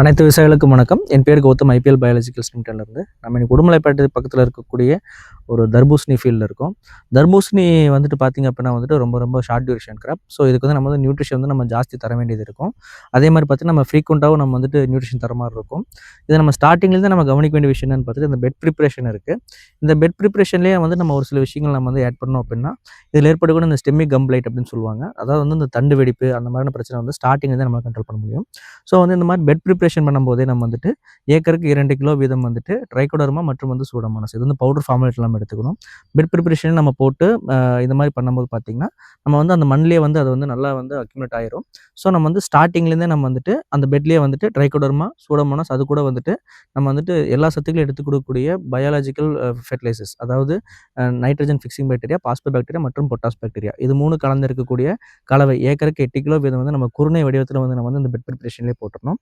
அனைத்து விவசாயிகளுக்கும் வணக்கம். என் பேர் கௌதம் ஐபிஎல் பயாலஜிக்கல்ஸ் லிமிட்டட்லேருந்து நம்ம இன்னைக்கு உடுமலைப்பேட்டை பக்கத்தில் இருக்கக்கூடிய ஒரு தர்பூசணி ஃபீல்டில் இருக்கோம். தர்பூசணி வந்துட்டு பார்த்திங்க அப்படின்னா வந்துட்டு ரொம்ப ரொம்ப ஷார்ட் டியூரேஷன் கிராப் ஸோ இதுக்கு வந்து நம்ம வந்து நியூட்ரிஷன் வந்து நம்ம ஜாஸ்தி தர வேண்டியது இருக்கும். அதே மாதிரி பார்த்தீங்கன்னா நம்ம ஃப்ரீக்வெண்ட்டாகவும் நம்ம வந்துட்டு நியூட்ரிஷன் தர மாதிரி இருக்கும். இதை நம்ம ஸ்டார்டிங்லேருந்து நம்ம கவனிக்க வேண்டிய விஷயம் என்னன்னு பார்த்துட்டு இந்த பெட் ப்ரிப்பரேஷன் இருக்குது இந்த பெட் ப்ரிப்பரேஷன்லேயே வந்து நம்ம ஒரு சில விஷயங்கள் நம்ம வந்து ஆட் பண்ணோம் அப்படின்னா இதில் ஏற்படக்கூடிய இந்த ஸ்டெம்மி கம்ப்ளைட் அப்படின்னு சொல்லுவாங்க. அதாவது வந்து இந்த தண்டு வெடிப்பு அந்த மாதிரியான பிரச்சனை வந்து ஸ்டார்டிங்லேருந்து நம்ம கண்ட்ரோல் பண்ண முடியும். ஸோ வந்து இந்த மாதிரி பெட் ப்ரிப்பரேஷன் பண்ணும்போதே நம்ம வந்துட்டு ஏக்கருக்கு இரண்டு கிலோ வீதம் வந்துட்டு ட்ரைகோடர்மா மற்றும் வந்து சூடமானஸ் இது வந்து பவுடர் ஃபார்மேட் நம்ம எடுத்துக்கணும். பெட் ப்ரிப்பரேஷன் நம்ம போட்டு இந்த மாதிரி பண்ணும்போது பார்த்திங்கன்னா நம்ம வந்து அந்த மண்ணிலே வந்து அது வந்து நல்லா வந்து அக்யூமேட் ஆயிரும். ஸோ நம்ம வந்து ஸ்டார்டிங்லேருந்தே நம்ம வந்துட்டு அந்த பெட்லேயே வந்துட்டு ட்ரைகோடர்மா சூடமானஸ் அது கூட வந்துட்டு நம்ம வந்துட்டு எல்லா சத்துக்களும் எடுத்து கொடுக்கக்கூடிய பயாலஜிக்கல் ஃபெர்டிலைசர்ஸ் அதாவது nitrogen fixing bacteria phospho bacteria மற்றும் பொட்டாஸ் பாக்டீரியா இது மூணு கலந்து இருக்கக்கூடிய கலவை. ஏக்கருக்கு எட்டு கிலோ வீதம் வந்து நம்ம குருணை வடிவத்தில் வந்து நம்ம வந்து இந்த பெட் ப்ரிப்பரேஷன்லேயே போட்டுருணும்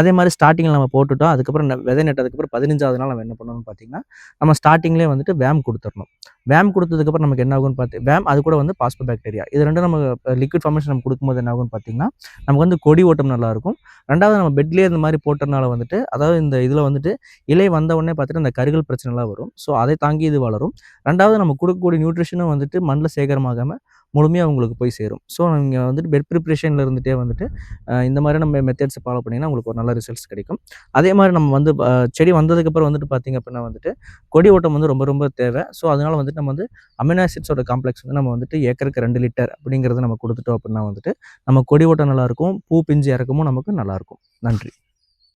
அதே மாதிரி ஸ்டார்டிங்கில் நம்ம போட்டுட்டோம். அதுக்கப்புறம் விதை நட்டதுக்கப்புறம் பதினஞ்சாவது நாள் நம்ம என்ன பண்ணணும்னு பார்த்தீங்கன்னா நம்ம ஸ்டார்டிங்லேயே வந்துட்டு வேம் கொடுத்துடணும். வேம் கொடுத்ததுக்கப்புறம் நமக்கு என்ன ஆகும்னு பார்த்து வேம் அது கூட வந்து பாஸ்போ பாக்டீரியா இது ரெண்டும் நம்ம லிக்விட் ஃபார்மேஷன் நம்ம கொடுக்கும்போது என்ன ஆகும்னு பார்த்தீங்கன்னா நமக்கு வந்து கொடி ஓட்டம் நல்லாயிருக்கும். ரெண்டாவது நம்ம பெட்லேயே இந்த மாதிரி போட்டதுனால வந்துட்டு அதாவது இந்த இதில் வந்துட்டு இலை வந்த உடனே பார்த்துட்டு அந்த கருகள் பிரச்சனைலாம் வரும். ஸோ அதை தாங்கி இது வளரும். ரெண்டாவது நம்ம கொடுக்கக்கூடிய நியூட்ரிஷனும் வந்துட்டு மண்ணில் சேகரமாகாமல் முழுமையாக உங்களுக்கு போய் சேரும். ஸோ நீங்கள் வந்துட்டு பெட் ப்ரிப்ரேஷனில் இருந்துகிட்டே வந்துட்டு இந்த மாதிரி நம்ம மெத்தட்ஸ் ஃபாலோ பண்ணிங்கன்னா உங்களுக்கு ஒரு நல்ல ரிசல்ட்ஸ் கிடைக்கும். அதே மாதிரி நம்ம வந்து செடி வந்ததுக்கப்புறம் வந்துட்டு பார்த்திங்க அப்படின்னா வந்துட்டு கொடி ஓட்டம் வந்து ரொம்ப ரொம்ப தேவை. ஸோ அதனால் வந்துட்டு நம்ம வந்து அமினாசிட்ஸோட காம்ப்ளெக்ஸ் வந்து நம்ம வந்துட்டு ஏக்கருக்கு ரெண்டு லிட்டர் அப்படிங்கிறத நம்ம கொடுத்துட்டோம் அப்படின்னா வந்துட்டு நம்ம கொடி ஓட்டம் நல்லாயிருக்கும் பூ பிஞ்சு இறக்கமும் நமக்கு நல்லாயிருக்கும் நன்றி.